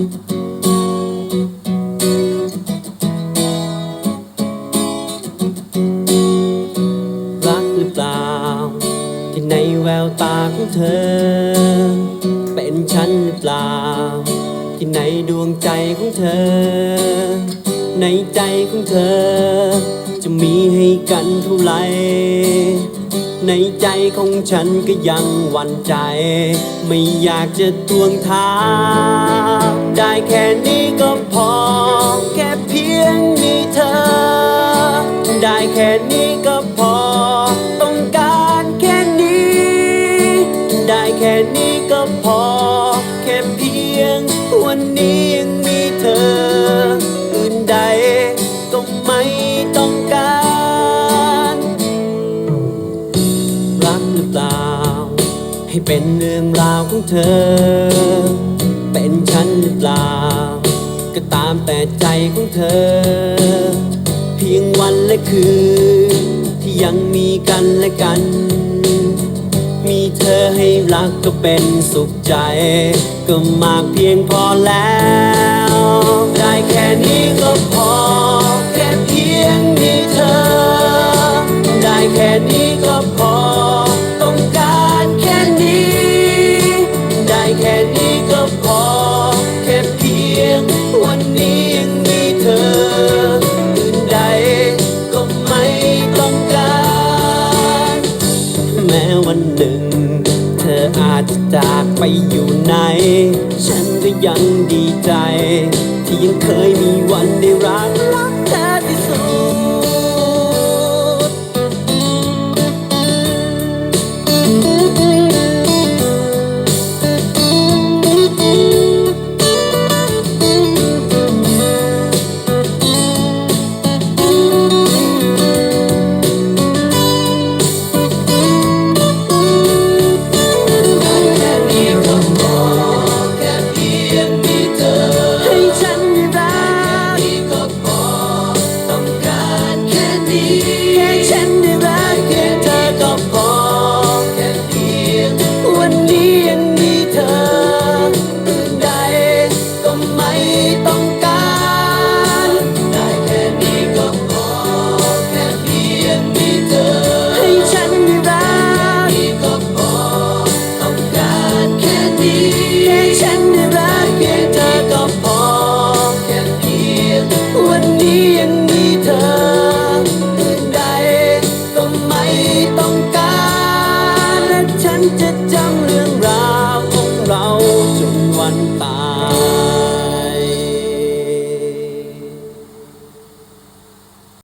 รักหรือเปล่า ที่ในแววตาของเธอ เป็นฉันหรือเปล่า ที่ในดวงใจของเธอ ในใจของเธอ จะมีให้กันเท่าไหร่ในใจของฉันก็ยังหวั่นใจ ไม่อยากจะทวงถาม ได้แค่นี้ก็พอ ต้องการแค่นี้ ได้แค่นี้ก็พอ แค่เพียงวันนี้ยังมีเธอ อื่นใดก็ไม่ต้องการรักหรือเปล่า ให้เป็นเรื่องราวของเธอ เป็นฉันหรือเปล่า ก็ตามแต่ใจของเธอ พียงวันและคืน ที่ยังมีกันและกัน มีเธอให้รักก็เป็นสุขใจ ก็มากเพียงพอแล้ว ได้แค่ อาจจะจากไปอยู่ไหน ฉันก็ยังดีใจ ที่ยังเคยมีวันได้รักรักเธอที่สุด